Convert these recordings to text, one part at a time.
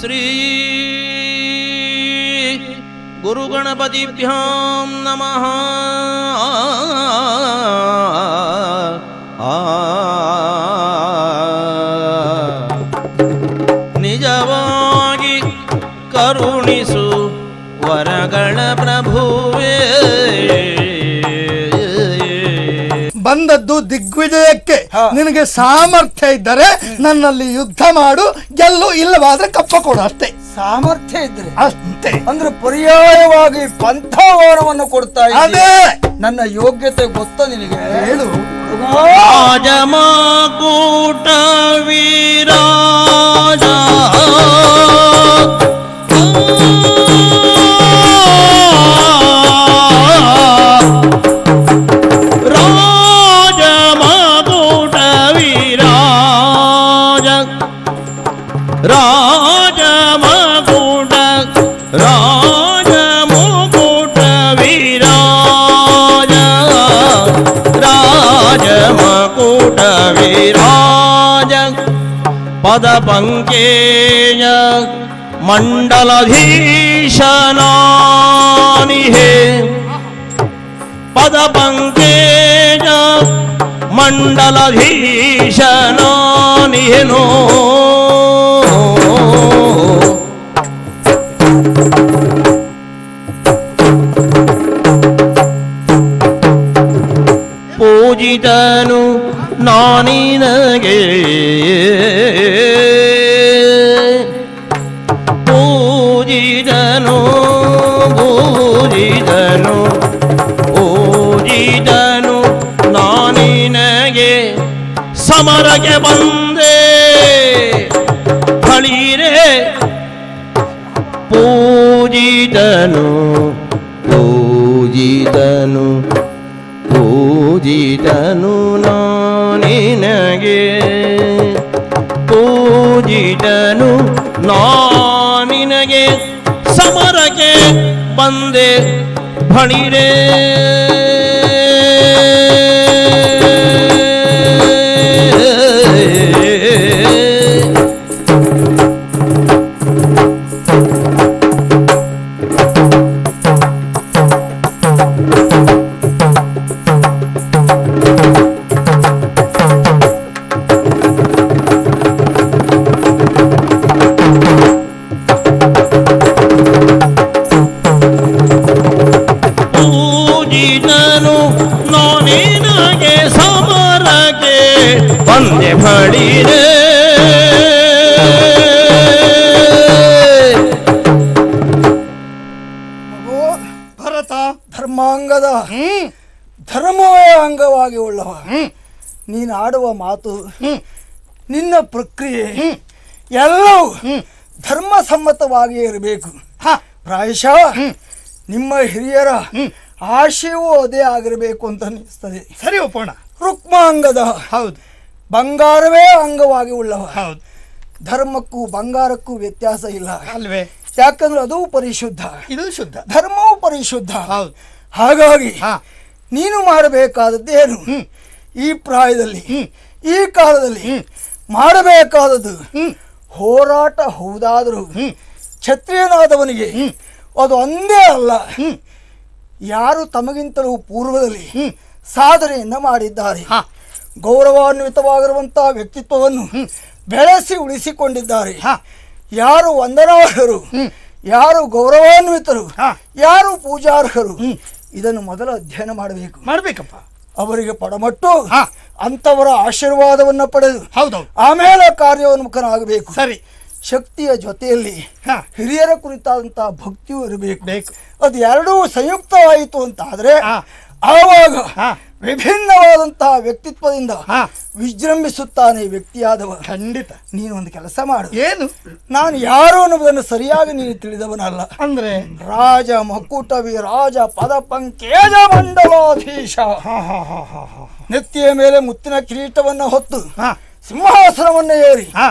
ಶ್ರೀ ಗುರುಗಣಪತಿಭ್ಯಾಂ ನಮಃ. ನಿಜವಾಗಿ ಕರುಣಿಸು ವರಗಳ ಪ್ರಭುವೇ. ಬಂದದ್ದು ದಿಗ್ವಿಜಯಕ್ಕೆ. ನಿನಗೆ ಸಾಮರ್ಥ್ಯ ಇದ್ದರೆ ನನ್ನಲ್ಲಿ ಯುದ್ಧ ಮಾಡು ಗೆಲ್ಲು ಇಲ್ಲವಾದ್ರೆ ಕಪ್ಪ ಕೊಡು ಅಷ್ಟೇ. ಸಾಮರ್ಥ್ಯ ಇದ್ರೆ? ಅಷ್ಟೇ. ಅಂದ್ರೆ ಪರ್ಯಾಯವಾಗಿ ಪಂಥವನವನ್ನು ಕೊಡ್ತಾ. ಅದೇ. ನನ್ನ ಯೋಗ್ಯತೆ ಗೊತ್ತ ನಿನಗೆ? ಹೇಳು. ರಾಜಮಾಕೂಟ ವೀರಾಜ ಪದ ಪಂಕೇಯ ಮಂಡಲಧೀಶನಾನಿಹೇ. ಪದ ಪಂಕೇಜ ಮಂಡಲಧೀಶನಾನಿಹೆನೋ. ಪೂಜಿತನು ನಾನಿನಗೆ. ಪೂಜಿತನು ಪೂಜಿತನು ನಾನಿನಗೆ ಸಮರಗೆ ಬಂದೆ. ಫಳೀರೆ ಪೂಜಿತನು ಪೂಜಿತನು ಪೂಜಿತನು ನಾನಿನಗೆ ಪೂಜಿತನು ನಾನಿನಗೆ ਬੰਦੇ ਭਣੀ ਰੇ thank you ಬಂದೆ ಭಳಿರೆ ಮಗು, ಭರತ. ಧರ್ಮಾಂಗದ ಹ್ಮ್. ಧರ್ಮವೇ ಅಂಗವಾಗಿ ಉಳ್ಳವ. ಹ್ಮ್. ನೀನು ಆಡುವ ಮಾತು ಹ್ಮ್. ನಿನ್ನ ಪ್ರಕ್ರಿಯೆ ಹ್ಮ್. ಎಲ್ಲವೂ ಹ್ಮ್. ಧರ್ಮಸಮ್ಮತವಾಗಿ ಇರಬೇಕು. ಹ. ಪ್ರಾಯಶಃ ಹ್ಮ್. ನಿಮ್ಮ ಹಿರಿಯರ ಹ್ಮ್. ಆಶಯವೂ ಅದೇ ಆಗಿರಬೇಕು ಅಂತ ಅನಿಸ್ತದೆ ಸರಿ ಒಪ್ಪೋಣ. ರುಕ್ಮಾಂಗದ ಹೌದು. ಬಂಗಾರವೇ ಅಂಗವಾಗಿ ಉಳ್ಳವ. ಹೌದು. ಧರ್ಮಕ್ಕೂ ಬಂಗಾರಕ್ಕೂ ವ್ಯತ್ಯಾಸ ಇಲ್ಲ. ಅಲ್ವೇ? ಯಾಕಂದ್ರೆ ಅದು ಪರಿಶುದ್ಧ. ಇದು ಶುದ್ಧ. ಧರ್ಮವು ಪರಿಶುದ್ಧ. ಹೌದು. ಹಾಗಾಗಿ ನೀನು ಮಾಡಬೇಕಾದದ್ದು ಏನು? ಈ ಪ್ರಾಯದಲ್ಲಿ ಈ ಕಾಲದಲ್ಲಿ. ಮಾಡಬೇಕಾದದ್ದು ಹೋರಾಟ ಹೌದಾದರೂ ಛತ್ರಿಯನಾದವನಿಗೆ ಕ್ಷತ್ರಿಯನಾದವನಿಗೆ. ಅದು ಒಂದೇ ಅಲ್ಲ. ಯಾರು ತಮಗಿಂತಲೂ ಪೂರ್ವದಲ್ಲಿ ಸಾಧನೆಯನ್ನು ಮಾಡಿದ್ದಾರೆ. ಗೌರವಾನ್ವಿತವಾಗಿರುವಂತಹ ವ್ಯಕ್ತಿತ್ವವನ್ನು. ಬೆಳೆಸಿ ಉಳಿಸಿಕೊಂಡಿದ್ದಾರೆ ಯಾರು ವಂದನಾರ್ಹರು ಯಾರು ಗೌರವಾನ್ವಿತರು. ಯಾರು ಪೂಜಾರ್ಹರು ಇದನ್ನು ಮೊದಲು ಅಧ್ಯಯನ ಮಾಡಬೇಕು ಮಾಡಬೇಕಪ್ಪ ಅವರಿಗೆ ಪಡಮಟ್ಟು. ಅಂತವರ ಆಶೀರ್ವಾದವನ್ನು ಪಡೆದು ಹೌದು ಆಮೇಲೆ ಕಾರ್ಯೋನ್ಮುಖನಾಗಬೇಕು ಸರಿ ಶಕ್ತಿಯ ಜೊತೆಯಲ್ಲಿ ಹಾ. ಹಿರಿಯರ ಕುರಿತಾದಂತಹ ಭಕ್ತಿಯೂ ಇರಬೇಕು ಬೇಕು. ಅದು ಎರಡೂ ಸಂಯುಕ್ತವಾಯಿತು ಅಂತ ಆದ್ರೆ ಆವಾಗ. ವಿಭಿನ್ನವಾದಂತಹ ವ್ಯಕ್ತಿತ್ವದಿಂದ. ವಿಜೃಂಭಿಸುತ್ತಾನೆ ವ್ಯಕ್ತಿಯಾದವ ಖಂಡಿತ. ನೀನು ಒಂದು ಕೆಲಸ ಮಾಡು. ಏನು? ನಾನು ಯಾರು ಅನ್ನುವುದನ್ನು ಸರಿಯಾಗಿ ನೀನು ತಿಳಿದವನಲ್ಲ. ಅಂದ್ರೆ? ರಾಜ ಮಕ್ಕುಟವಿ ರಾಜ ಪದ ಪಂಕೇಜ ಮಂಡಲಾಧೀಶ. ಹಾ ಹಾ ಹಾ ಹಾ ಹಾ ನೆತ್ತಿಯ ಮೇಲೆ ಮುತ್ತಿನ ಕಿರೀಟವನ್ನು ಹೊತ್ತು ಹಾ. ಸಿಂಹಾಸನವನ್ನು ಏರಿ ಹಾ.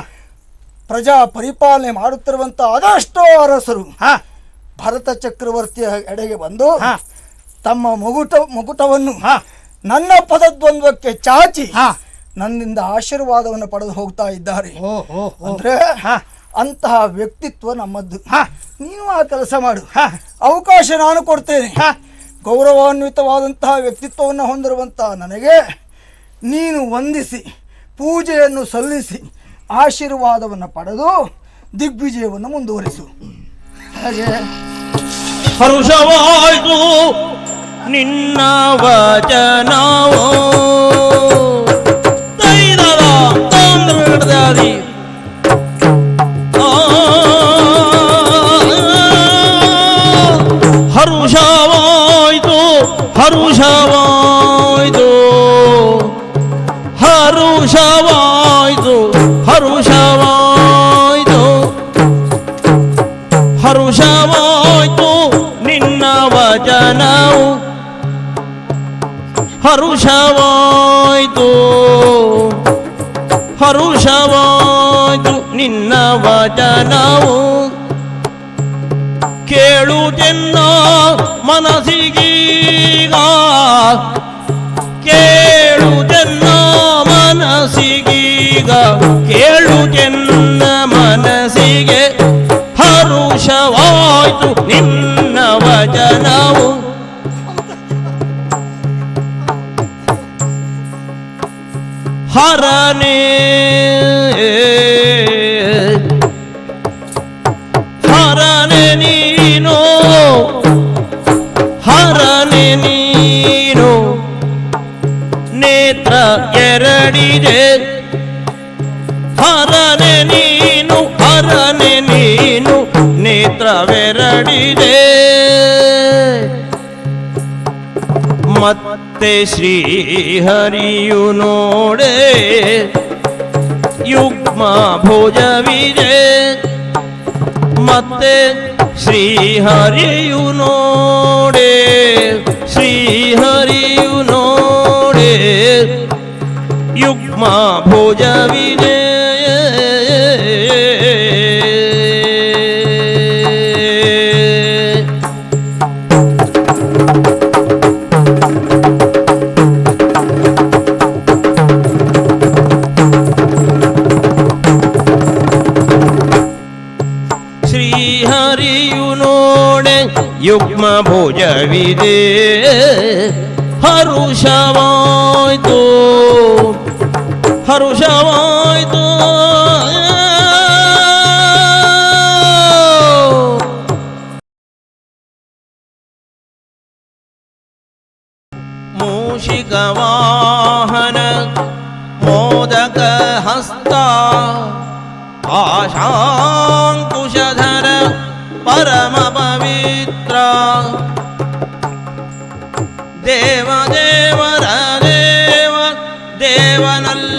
ಪ್ರಜಾ ಪರಿಪಾಲನೆ ಮಾಡುತ್ತಿರುವಂತಹ ಅದೆಷ್ಟೋ ಅರಸರು ಹಾ. ಭರತ ಚಕ್ರವರ್ತಿಯ ಎಡೆಗೆ ಬಂದು ಹಾ. ತಮ್ಮ ಮುಗುಟ ಮುಗುಟವನ್ನು ಹಾ. ನನ್ನ ಪದದ್ವಂದ್ವಕ್ಕೆ ಚಾಚಿ ಹಾ. ನನ್ನಿಂದ ಆಶೀರ್ವಾದವನ್ನು ಪಡೆದು ಹೋಗ್ತಾ ಇದ್ದಾರೆ. ಅಂದ್ರೆ ಹಾ. ಅಂತಹ ವ್ಯಕ್ತಿತ್ವ ನಮ್ಮದ್ದು ಹ, ನೀನು ಆ ಕೆಲಸ ಮಾಡು. ಹ, ಅವಕಾಶ ನಾನು ಕೊಡ್ತೇನೆ. ಹ. ಗೌರವಾನ್ವಿತವಾದಂತಹ ವ್ಯಕ್ತಿತ್ವವನ್ನು ಹೊಂದಿರುವಂತಹ ನನಗೆ ನೀನು ವಂದಿಸಿ ಪೂಜೆಯನ್ನು ಸಲ್ಲಿಸಿ ಆಶೀರ್ವಾದವನ್ನು ಪಡೆದು ದಿಗ್ವಿಜಯವನ್ನು ಮುಂದುವರಿಸು. ಹಾಗೆ ಹರುಷವಾಯ್ತು. ನಿನ್ನ ವಚನವೋ ಹರುಷವಾಯ್ತು. ಹರುಷವಾಯ್ತು ನಿನ್ನ ವಚನವು. ಕೇಳುತ್ತೆನ್ನ ಮನಸ್ಸಿಗೀಗ. ಕೇಳುತ್ತೆನ್ನ ಮನಸ್ಸಿಗೀಗ. ಕೇಳುತ್ತೆನ್ನ ಮನಸ್ಸಿಗೆ ಹರುಷವಾಯ್ತು ನಿನ್ನ ಹರನೇ. ಹರನೆ ನೀನು. ಹರನೆ ನೀನು. ನೇತ್ರ ಎರಡಿದೆ. ಹರನೆ ನೀನು ಹರನೆ ನೀನು ನೇತ್ರವೆರಡಿದೆ. ಮತ್ತೆ ಶ್ರೀಹರಿಯು ನೋಡೆ. ಯುಗ್ಮ ಭೋಜವಿದೆ. ಮತ್ತೆ ಶ್ರೀ ಹರಿಯು ನೋಡೆ. ಶ್ರೀ ಹರಿಯು ನೋಡೆ. ಯುಗ್ಮ ಭೋಜವಿದೆ. युग्म યુગ્મ ભોજવી દે હરુષવાય તો હરુષવાય તો मोदक हस्ता आशांकुशधर परमा